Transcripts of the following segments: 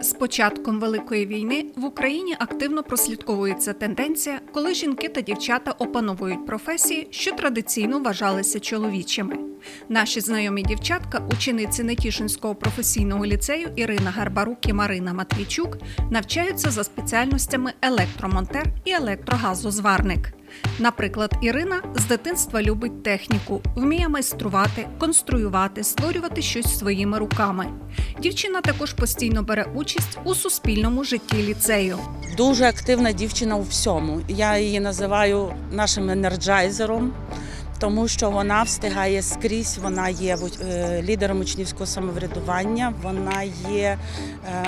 З початком великої війни в Україні активно прослідковується тенденція, коли жінки та дівчата опановують професії, що традиційно вважалися чоловічими. Наші знайомі дівчатка, учениці Нетішинського професійного ліцею Ірина Гарбарук і Марина Матвійчук, навчаються за спеціальностями електромонтер і електрогазозварник. Наприклад, Ірина з дитинства любить техніку, вміє майструвати, конструювати, створювати щось своїми руками. Дівчина також постійно бере участь у суспільному житті ліцею. Дуже активна дівчина у всьому. Я її називаю нашим енерджайзером, тому що вона встигає скрізь. Вона є е, лідером учнівського самоврядування. Вона є е,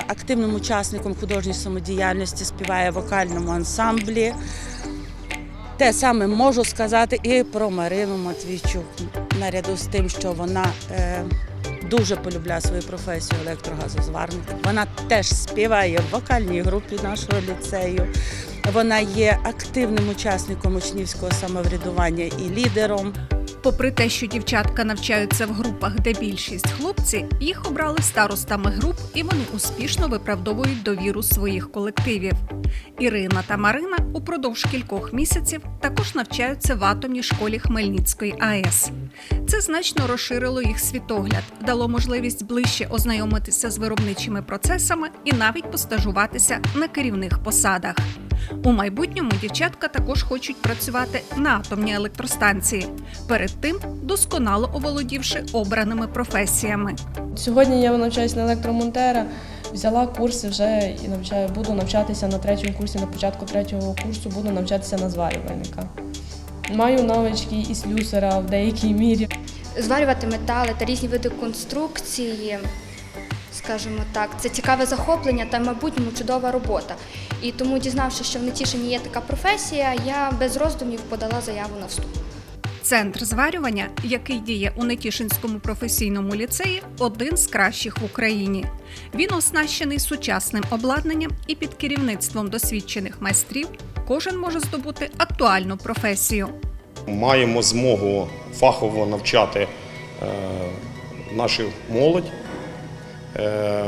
активним учасником художньої самодіяльності, співає в вокальному ансамблі. Те саме можу сказати і про Марину Матвійчук, наряду з тим, що вона е, дуже полюбляє свою професію електрогазозварника. Вона теж співає в вокальній групі нашого ліцею. Вона є активним учасником учнівського самоврядування і лідером. Попри те, що дівчатка навчаються в групах, де більшість хлопці, їх обрали старостами груп, і вони успішно виправдовують довіру своїх колективів. Ірина та Марина упродовж кількох місяців також навчаються в атомній школі Хмельницької АЕС. Це значно розширило їх світогляд, дало можливість ближче ознайомитися з виробничими процесами і навіть постажуватися на керівних посадах. У майбутньому дівчатка також хочуть працювати на атомній електростанції, перед тим досконало оволодівши обраними професіями. Сьогодні я навчаюся на електромонтера, взяла курси вже і навчаю, буду навчатися на третьому курсі, на початку третього курсу буду навчатися на зварювальника. Маю навички і слюсера в деякій мірі. зварювати метали та різні види конструкції, скажімо так, це цікаве захоплення та в майбутньому чудова робота. І тому, дізнавшись, що в Нетішині є така професія, я без роздумів подала заяву на вступ. Центр зварювання, який діє у Нетішинському професійному ліцеї, один з кращих в Україні. Він оснащений сучасним обладнанням і під керівництвом досвідчених майстрів кожен може здобути актуальну професію. Маємо змогу фахово навчати е, нашу молодь. Е,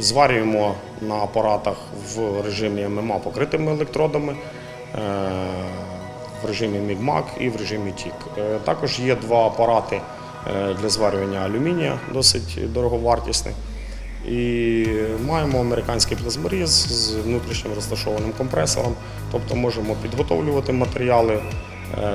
Зварюємо на апаратах в режимі ММА покритими електродами, е, в режимі Мігмак і в режимі Тік. Е, Також є два апарати для зварювання алюмінія, досить дороговартісний. І маємо американський плазморіз з внутрішнім розташованим компресором, тобто можемо підготовлювати матеріали,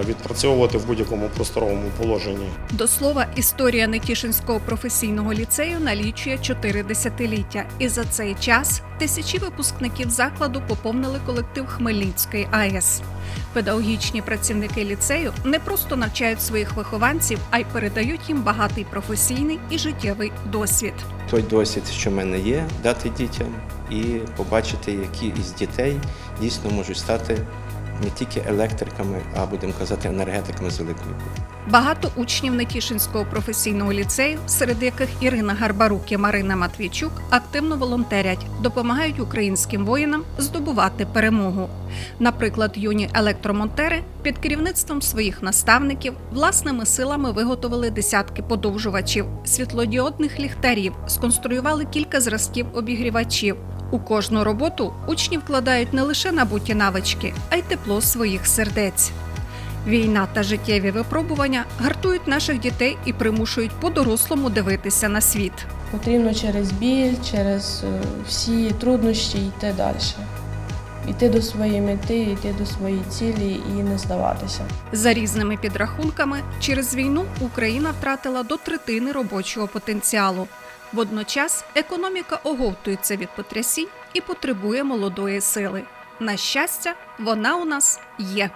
відпрацьовувати в будь-якому просторовому положенні. До слова, історія Нетішинського професійного ліцею налічує чотири десятиліття, і за цей час тисячі випускників закладу поповнили колектив Хмельницької АЕС. Педагогічні працівники ліцею не просто навчають своїх вихованців, а й передають їм багатий професійний і життєвий досвід. той досвід, що в мене є, дати дітям і побачити, які із дітей дійсно можуть стати не тільки електриками, а будемо казати, енергетиками з великої. Багато учнів Нетішинського професійного ліцею, серед яких Ірина Гарбарук і Марина Матвійчук, активно волонтерять, допомагають українським воїнам здобувати перемогу. Наприклад, юні електромонтери під керівництвом своїх наставників власними силами виготовили десятки подовжувачів, світлодіодних ліхтарів, сконструювали кілька зразків обігрівачів. У кожну роботу учні вкладають не лише набуті навички, а й тепло своїх сердець. Війна та життєві випробування гартують наших дітей і примушують по-дорослому дивитися на світ. Потрібно через біль, через е, всі труднощі йти далі. Йти до своєї мети, йти до своєї цілі і не здаватися. За різними підрахунками, через війну Україна втратила до третини робочого потенціалу. Водночас економіка оговтується від потрясінь і потребує молодої сили. На щастя, вона у нас є.